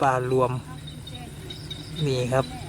ปลารวมมีครับ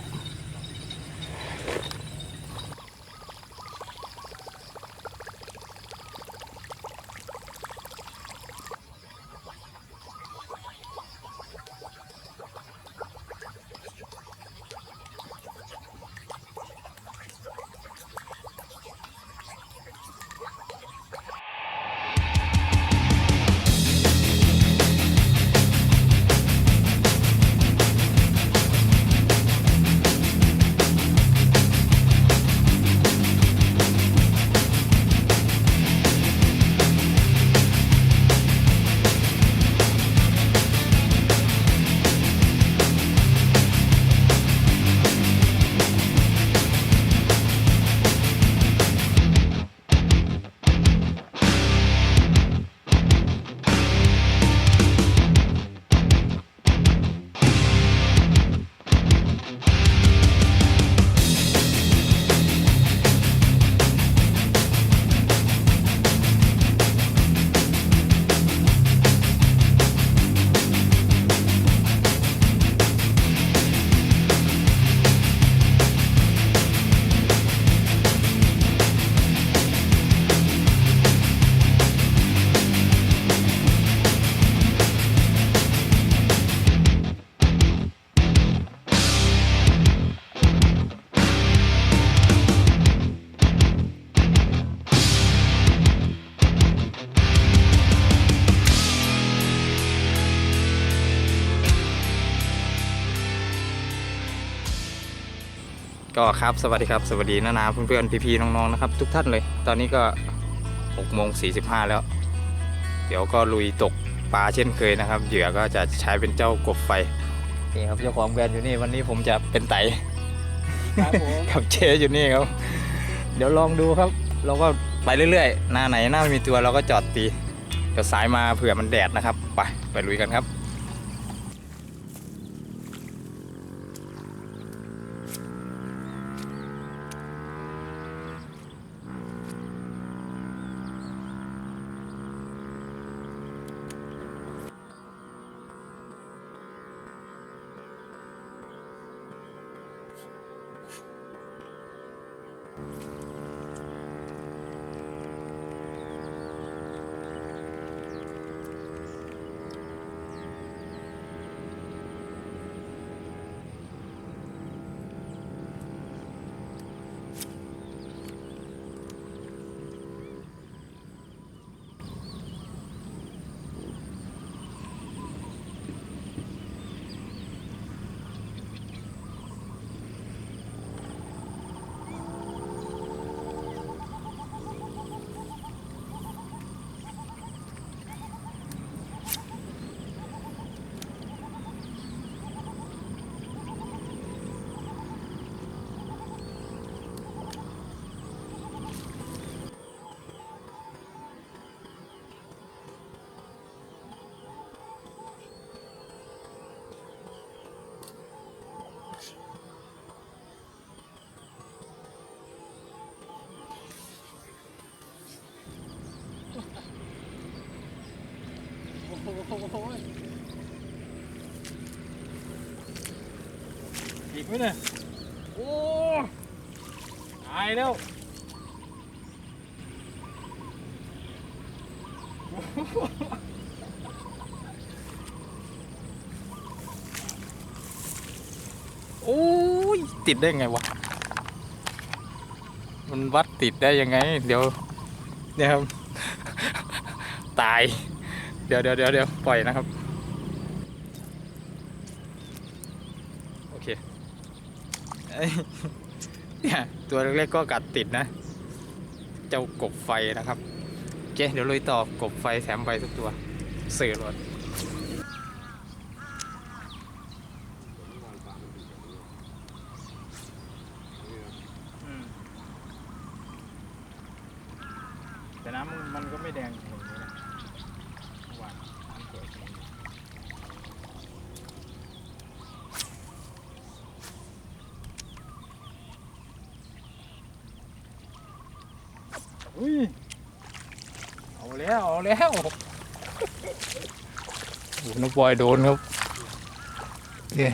ก็ครับสวัสดีครับสวัสดีนานาเพื่อนๆพี่ๆน้องๆนะครับ ทุกท่านเลย ตอนนี้ก็6โมง45 แล้ว เดี๋ยวก็ลุยตกปลาเช่นเคยนะครับ เหยื่อก็จะใช้เป็นเจ้ากบไฟนี่ครับเจ้าของแบรนด์อยู่นี่วันนี้ผมจะเป็นไตครับผมกับเชอยู่นี่ครับ เดี๋ยวลองดูครับ เราก็ไปเรื่อยๆ หน้าไหนหน้าไม่มีตัวเราก็จอดตีเดี๋ยวสายมาเผื่อมันแดดนะครับ ไปไปลุยกันครับ โอ้โหอีกไหมเนี่ยโอ้ตายแล้วโอ้ยติดได้ไงวะ มันวัดติดได้ยังไง เดี๋ยวเดี๋ยครับ ตาย เดี๋ยวเดี๋ยวเดี๋ยวเดี๋ยวปล่อยนะครับ โอเคเนี่ยตัวเล็กๆก็กัดติดนะ เจ้ากบไฟนะครับโอเคเดี๋ยวลุยต่อกบไฟแถมไฟทุกตัวสื่อรถแต่น้ำมันก็ไม่แดงอย่างนี้นะหวานน้ำสวยจริง อุ้ยเอาแล้วเอาแล้วโอ้โหน้องบอยโดนครับเนี่ย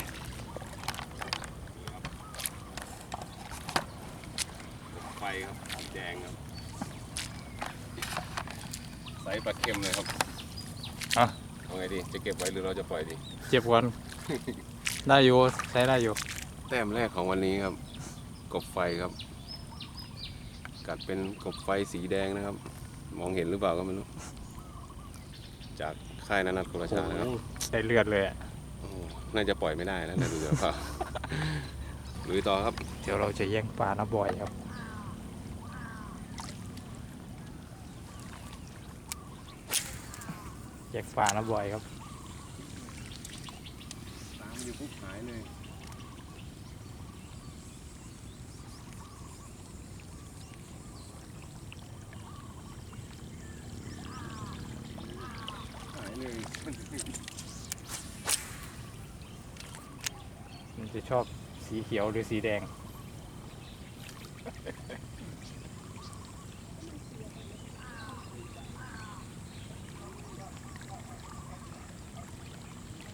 ไฟครับสีแดงครับใสปลาเค็มเลยครับอะ เอาไงดี จะเก็บไว้หรือเราจะปล่อยดี เจ็บวัน ได้อยู่ใช้ได้อยู่ แต้มแรกของวันนี้ครับ กบไฟครับ กัดเป็นกบไฟสีแดงนะครับ มองเห็นหรือเปล่าก็ไม่รู้ จากค่ายนานัทกุลชานะครับได้เลือดเลยอะโอ้โหน่าจะปล่อยไม่ได้แล้วนะดูเดี๋ยวครับลุยต่อครับ เดี๋ยวเราจะแย่งปลานะบ่อยครับ แย่งปลานะบ่อยครับ ตามอยู่ปุ๊บหายเลย หายเลย มันจะชอบสีเขียวหรือสีแดง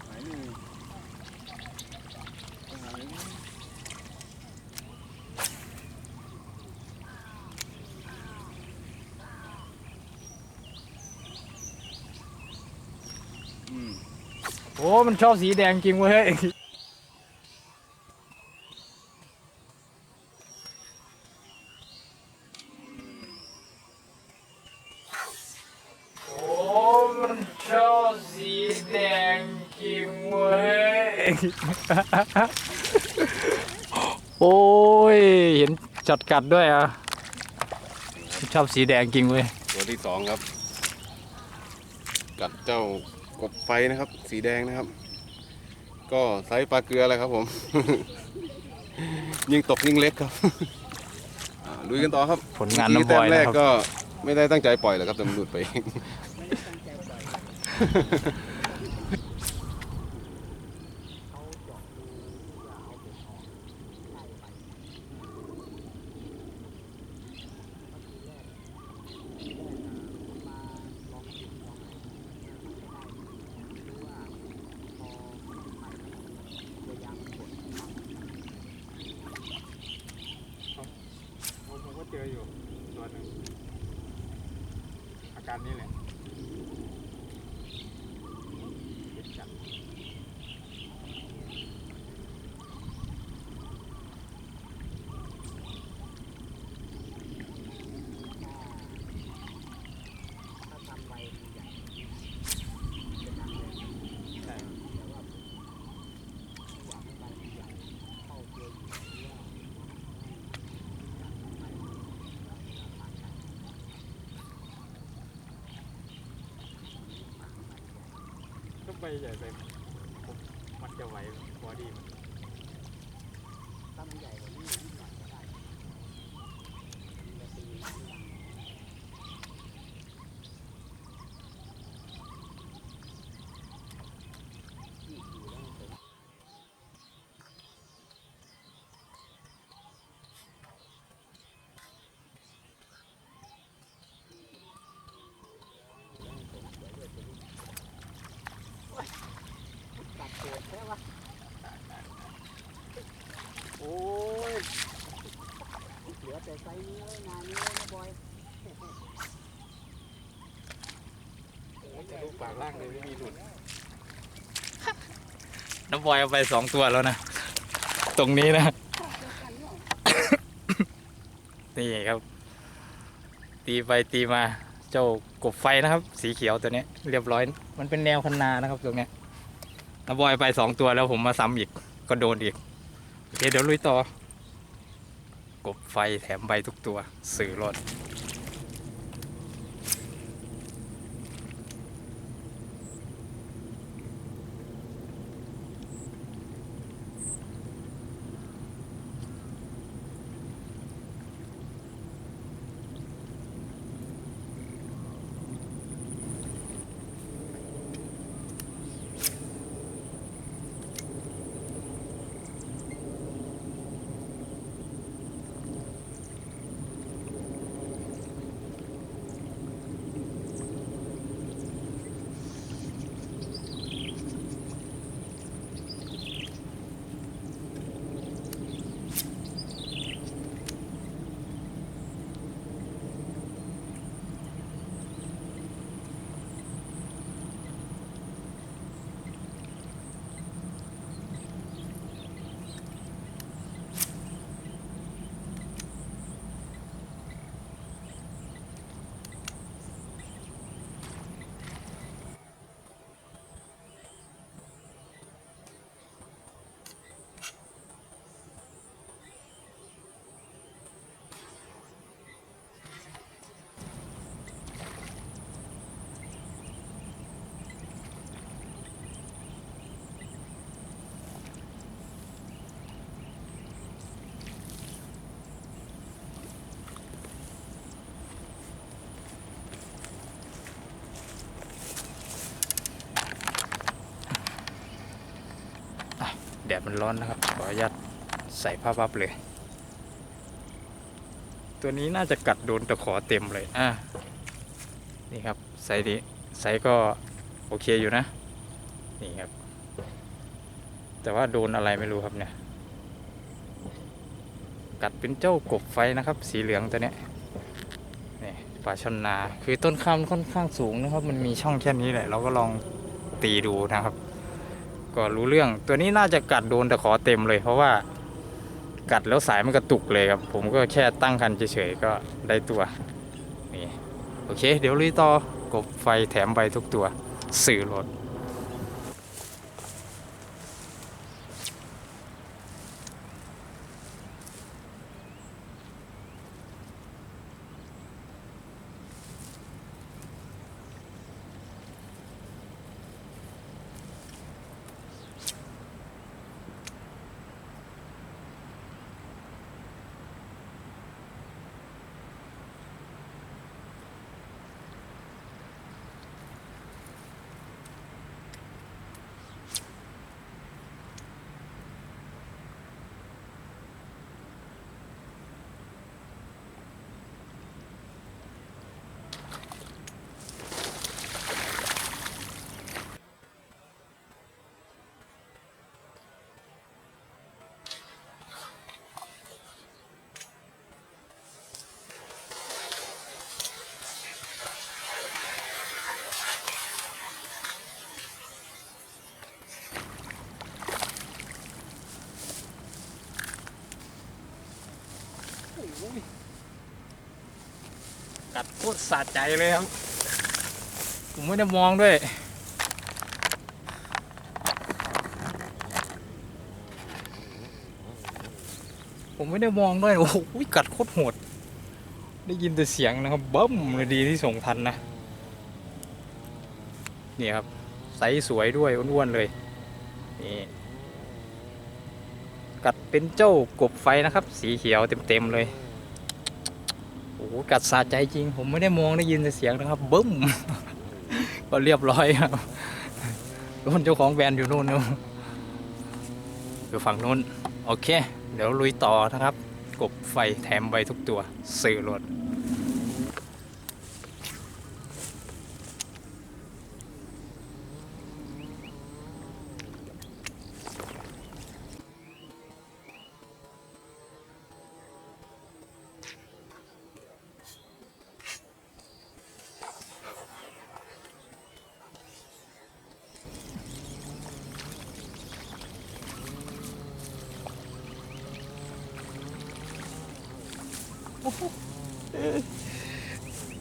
หายเลยหายเลยอืม โอ้มันชอบสีแดงจริงเว้ยโอ้มันชอบสีแดงจริงเว้ย โอ้ย เห็นจัดกัดด้วยอะ ชอบสีแดงจริงเว้ย ตัวที่สองครับ กัดเจ้า กบไฟนะครับ สีแดงนะครับ ก็ไซส์ปลาเกลือแหละครับผม ยิ่งตกยิ่งเล็กครับอ่าลุยกันต่อครับผลงานเมื่น้ำบอยแต้มแรนะกครับก็ไม่ได้ตั้งใจปล่อยหรอกครับแต่มันหลุดไปเอง ผมก็เจออยู่ตัวหนึ่งอา การนี้แหละ ไปใหญ่ไปมมันจะไหวบอดี้มัน โอ้ยเหลือแต่ไซส์นี้แล้วงานนี้แล้วนะบอย ล่างเลยไม่มีหลุดน้ำบอยเอาไปสองตัวแล้วนะ ตรงนี้นะ นี่ครับ ตีไปตีมาเจ้ากบไฟนะครับ สีเขียวตัวนี้ เรียบร้อย มันเป็นแนวคันนานะครับตรงนี้น้ำบอยไปสองตัวแล้วผมมาซ้ำอีก ก็โดนอีกโอเคเดี๋ยวลุยต่อ กบไฟแถมใบทุกตัว สื่อรถ แดดมันร้อนนะครับ ขออนุญาตใส่ผ้าพับเลย ตัวนี้น่าจะกัดโดนตะขอเต็มเลย อะ นี่ครับไซส์นี้ไซส์ก็โอเคอยู่นะ นี่ครับ แต่ว่าโดนอะไรไม่รู้ครับเนี่ย กัดเป็นเจ้ากบไฟนะครับ สีเหลืองตัวเนี้ยนี่ปลาชนนา คือต้นข้ามค่อนข้างสูงนะครับ มันมีช่องแค่นี้แหละ เราก็ลองตีดูนะครับ ก็รู้เรื่องตัวนี้น่าจะกัดโดนตะขอเต็มเลย เพราะว่ากัดแล้วสายมันกระตุกเลยครับ ผมก็แค่ตั้งคันเฉยๆก็ได้ตัวนี่โอเค เดี๋ยวลุยต่อกบไฟแถมใบทุกตัว สื่อรถ กัดโคตรสะใจเลยครับ ผมไม่ได้มองด้วย ผมไม่ได้มองด้วย โอ้โหกัดโคตรโหด ได้ยินแต่เสียงนะครับเบิ้มเลยดีที่ส่งทันนะ นี่ครับไซส์สวยด้วยอ้วนๆเลย นี่กัดเป็นเจ้ากบไฟนะครับ สีเขียวเต็มๆเลย โอ้โหกัดสาใจจริง ผมไม่ได้มองได้ยินแต่เสียงนะครับบึ้ม ก็เรียบร้อยครับคนเจ้าของแบรนด์อยู่นู่นนู่นอยู่ฝั่งนู้น โอเค เดี๋ยวลุยต่อนะครับ กบไฟแถมไว้ทุกตัว สื่อรถ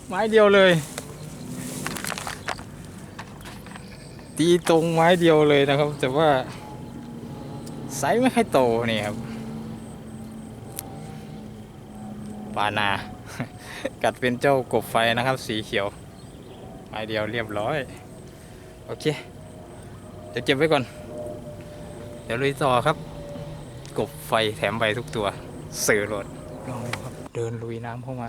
ไม้เดียวเลย ตีตรงไม้เดียวเลยนะครับ แต่ว่าไซส์ไม่ค่อยโตนี่ครับปานา กัดเป็นเจ้ากบไฟนะครับ สีเขียว ไม้เดียวเรียบร้อย โอเค เดี๋ยวเก็บไว้ก่อน เดี๋ยวลุยต่อครับ กบไฟแถมใบทุกตัว สื่อรถลองดูครับ เดินลุยน้ำเข้ามา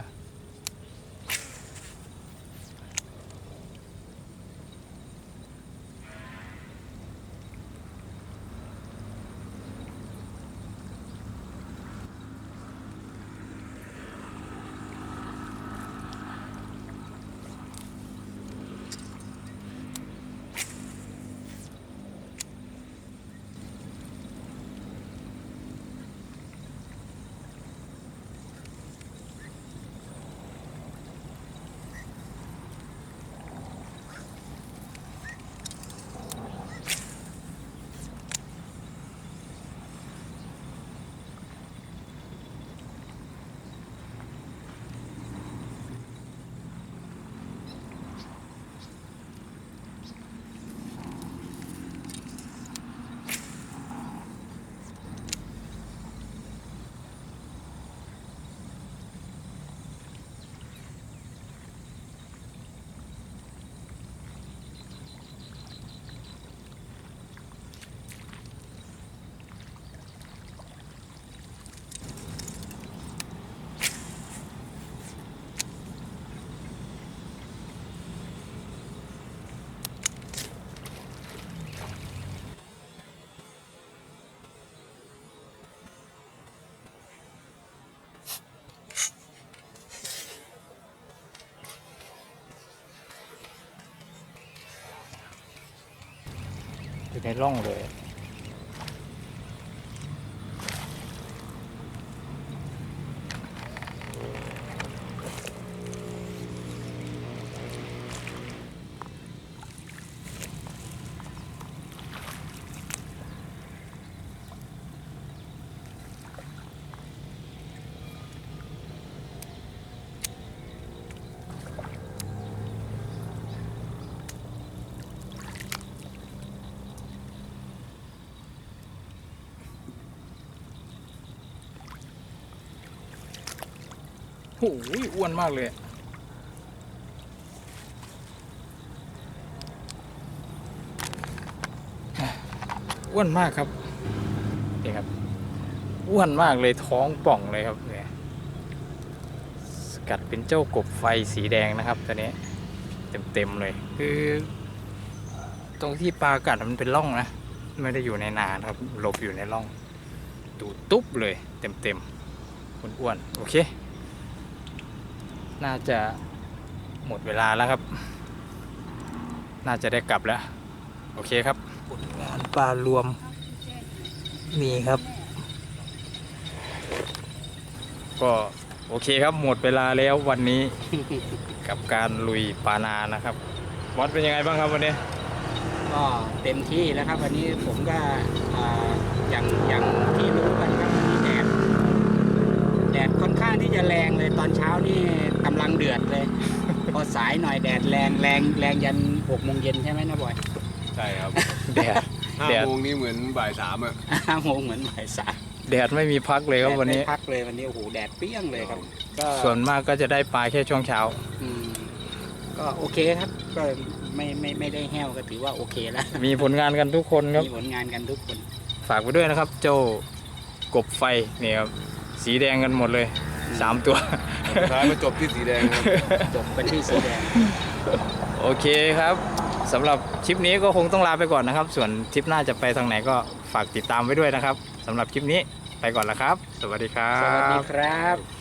อยู่ในร่องเลย โอ้ยอ้วนมากเลยอ้วนมากครับนี่ครับอ้วนมากเลยท้องป่องเลยครับเนี่ยสกัดเป็นเจ้ากบไฟสีแดงนะครับตัวนี้เต็มๆเลย คือ ตรงที่ปลากัดมันเป็นร่องนะไม่ได้อยู่ในนานครับหลบอยู่ในร่องดูตุ๊บเลยเต็มๆอ้วนๆโอเค น่าจะหมดเวลาแล้วครับ น่าจะได้กลับแล้ว โอเคครับผลงานปลารวมมีครับ ก็โอเคครับหมดเวลาแล้ววันนี้ กับการลุยปลานานะครับมอสเป็นยังไงบ้างครับวันนี้ ก็เต็มที่แล้วครับ วันนี้ผมก็อ่าอย่างอย่างที่รู้กันครับวันนี้แดดแดดค่อนข้างที่จะแรงเลยตอนเช้านี่ กำลังเดือดเลย พอสายหน่อยแดดแรงแรงแรงยันหกโมงเย็นใช่ไหมนะบอยใช่ครับแดดห้าแดดโมงนี่เหมือนบ่ายสามอะห้าโมงเหมือนบ่ายสามแดดไม่มีพักเลยครับวันนี้แดดไม่พักเลยวันนี้โอ้โหแดดเปรี้ยงเลยครับก็ส่วนมากก็จะได้ปลาแค่ช่วงเช้าอืมก็โอเคครับก็ไม่ไม่ไม่ได้แห้วก็ถือว่าโอเคแล้วมีผลงานกันทุกคนครับมีผลงานกันทุกคน ฝากไปด้วยนะครับเจ้ากบไฟเนี่ยครับสีแดงกันหมดเลย สามตัว สุดท้ายมาจบที่สีแดงครับ จบเป็นที่สีแดง โอเคครับสำหรับคลิปนี้ก็คงต้องลาไปก่อนนะครับ ส่วนทริปหน้าจะไปทางไหนก็ฝากติดตามไว้ด้วยนะครับสำหรับคลิปนี้ไปก่อนแล้วครับ สวัสดีครับ สวัสดีครับ